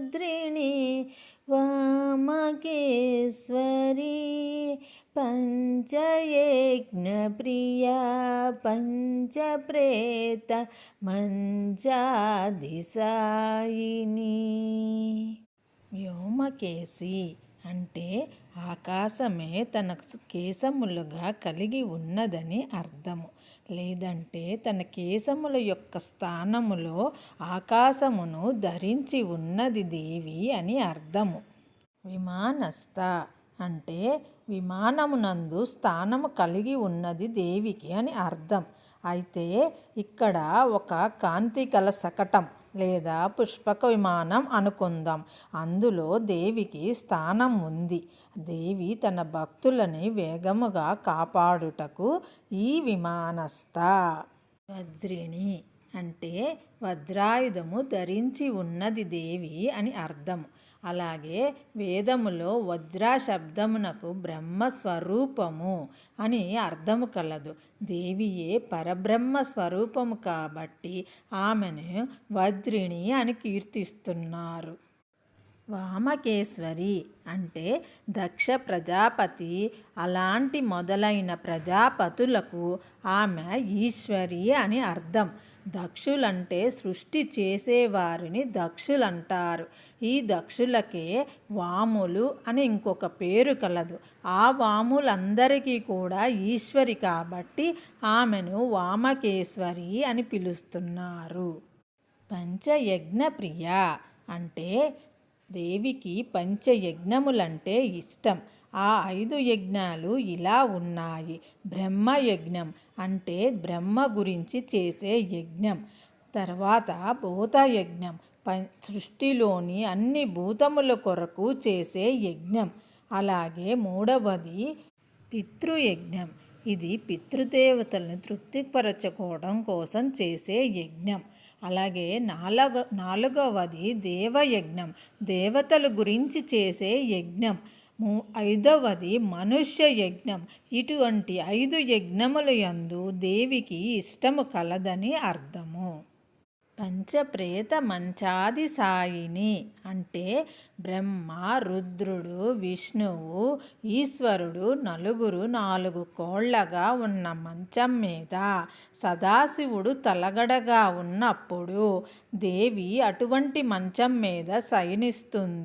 భద్రిణి వామకేశ్వరి पञ्चयज्ञप्रिया पञ्चप्रेत మంచాదిశాయిని. వ్యోమకేసి అంటే ఆకాశమే తనకు కేశములుగా కలిగి ఉన్నదని అర్థము. లేదంటే తన కేశముల యొక్క స్థానములో ఆకాశమును ధరించి ఉన్నది దేవి అని అర్థము. విమానస్థ అంటే విమానమునందు స్థానము కలిగి ఉన్నది దేవికి అని అర్థం. అయితే ఇక్కడ ఒక కాంతి కల శకటం లేదా పుష్పక విమానం అనుకుందాం. అందులో దేవికి స్థానం ఉంది దేవి తన భక్తులని వేగముగా కాపాడుటకు ఈ విమానస్థ. వజ్రిణి అంటే వజ్రాయుధము ధరించి ఉన్నది దేవి అని అర్థం. అలాగే వేదములో వజ్రా శబ్దమునకు బ్రహ్మ స్వరూపము అని అర్థము కలదు. దేవియే పరబ్రహ్మ స్వరూపము కాబట్టి ఆమెను వజ్రిణి అని కీర్తిస్తున్నారు. వామకేశ్వరి అంటే దక్ష ప్రజాపతి. అలాంటి మొదలైన ప్రజాపతులకు ఆమె ఈశ్వరి అని అర్థం. దక్షులంటే సృష్టి చేసేవారిని దక్షులంటారు. ఈ దక్షులకే వాములు అని ఇంకొక పేరు కలదు. ఆ వాములందరికీ కూడా ఈశ్వరి కాబట్టి ఆమెను వామకేశ్వరి అని పిలుస్తున్నారు. పంచయజ్ఞ ప్రియ అంటే దేవికి పంచయజ్ఞములంటే ఇష్టం. ఆ ఐదు యజ్ఞాలు ఇలా ఉన్నాయి. బ్రహ్మయజ్ఞం అంటే బ్రహ్మ గురించి చేసే యజ్ఞం. తర్వాత భూతయజ్ఞం. ప సృష్టిలోని అన్ని భూతముల కొరకు చేసే యజ్ఞం. అలాగే మూడవది పితృయజ్ఞం. ఇది పితృదేవతలను తృప్తిపరచుకోవడం కోసం చేసే యజ్ఞం. అలాగే నాలుగ నాలుగవది దేవయజ్ఞం. దేవతల గురించి చేసే యజ్ఞం. ఐదవది మనుష్య యజ్ఞం. ఇటువంటి ఐదు యజ్ఞముల యందు దేవికి ఇష్టము కలదని అర్థము. పంచప్రేత మంచాది సాయిని అంటే బ్రహ్మ రుద్రుడు విష్ణువు ఈశ్వరుడు నలుగురు నాలుగు కోళ్ళగా ఉన్న మంచం మీద సదాశివుడు తలగడగా ఉన్నప్పుడు దేవి అటువంటి మంచం మీద శయనిస్తుంది.